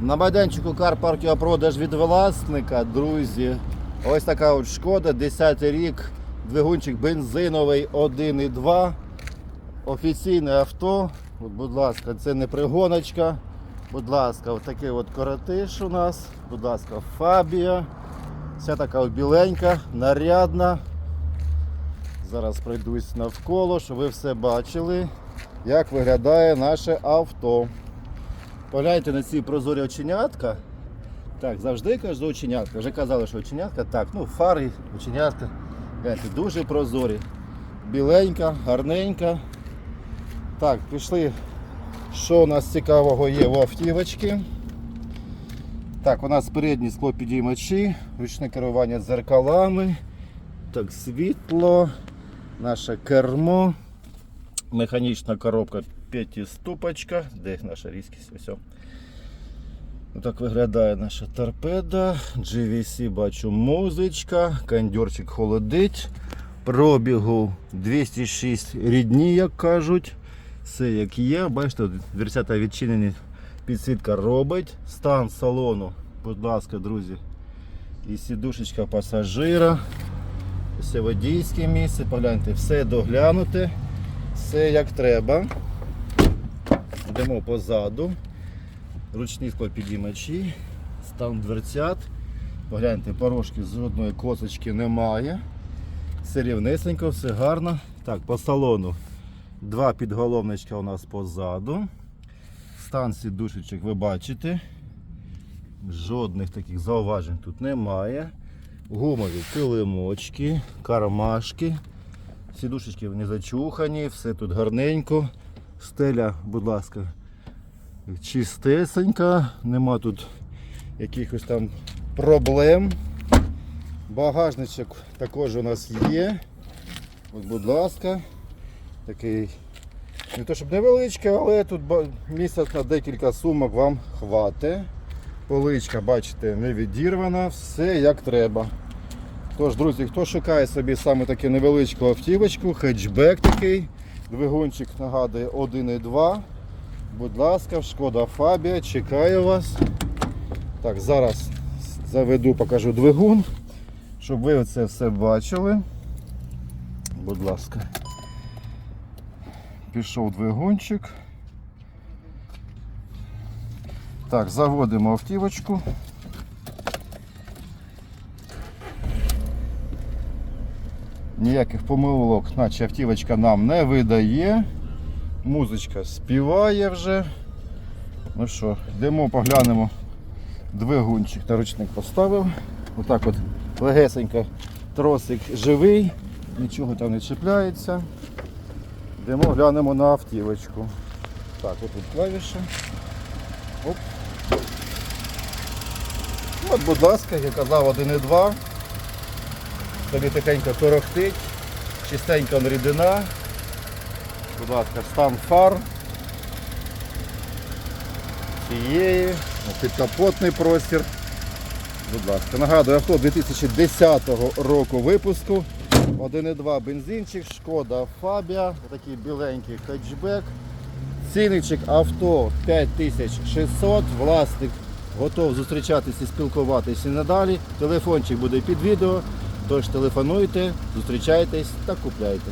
На майданчику карпарків продаж від власника, друзі. Ось така от шкода, 10 рік, двигунчик бензиновий 1,2. Офіційне авто. От, будь ласка, це не пригоночка. Будь ласка, от такий от коротиш у нас. Будь ласка, фабія. Вся така біленька, нарядна. Зараз пройдусь навколо, щоб ви все бачили, як виглядає наше авто. Погляньте на ці прозорі оченятка. Так, завжди кажу оченятка. Вже казали, що оченятка. Так, ну фари, оченятка. Гляньте, дуже прозорі. Біленька, гарненька. Так, пішли. Що у нас цікавого є в автівочці? Так, у нас передні склопідіймачі, ручне керування дзеркалами. Так, світло, наше кермо, механічна коробка п'ятиступочка. Де наша різкість? Ось. Так виглядає наша торпеда. GVC бачу музичка, кондьорчик холодить. Пробігу 206 рідні, як кажуть. Все як є. Бачите, дверцята відчинені, підсвітка робить. Стан салону, будь ласка, друзі. І сідушечка пасажира. Все водійське місце, погляньте, все доглянуте, все як треба. Йдемо позаду. Ручні склопідіймачі, стан дверцят. Погляньте, порожки з жодної косочки немає. Все рівнесенько, все гарно. Так, по салону два підголовничка у нас позаду. Стан сідушечок ви бачите. Жодних таких зауважень тут немає. Гумові килимочки, кармашки. Сідушечки не зачухані, все тут гарненько. Стеля, будь ласка, чистесенька, нема тут якихось там проблем. Багажничок також у нас є. От, будь ласка, такий не то щоб невеличкий, але тут місця на декілька сумок вам хватить. Поличка, бачите, не відірвана, все як треба. Тож, друзі, хто шукає собі саме таку невеличку автівочку, хетчбек такий, двигунчик нагадує 1,2. Будь ласка, шкода Фабія, чекаю вас. Так, зараз заведу, покажу двигун, щоб ви це все бачили. Будь ласка. Пішов двигунчик. Так, заводимо автівочку. Ніяких помилок, наче автівочка нам не видає. Музичка співає вже. Ну що, йдемо, поглянемо. Двигунчик та ручник поставив. Отак от легесенько тросик живий, нічого там не чіпляється. Йдемо, глянемо на автівочку. Так, отут клавіша. Оп. От, будь ласка, я казав 1,2. Тобі тихенько торохтить, чистенька рідина. Будь ласка, стан фар. Цієї, підкапотний простір. Будь ласка, нагадую, авто 2010 року випуску. 1,2 бензинчик, шкода Фабія, такий біленький хетчбек. Цінничок авто 5600, власник готов зустрічатися спілкуватися і надалі. Телефончик буде під відео, тож телефонуйте, зустрічайтесь та купляйте.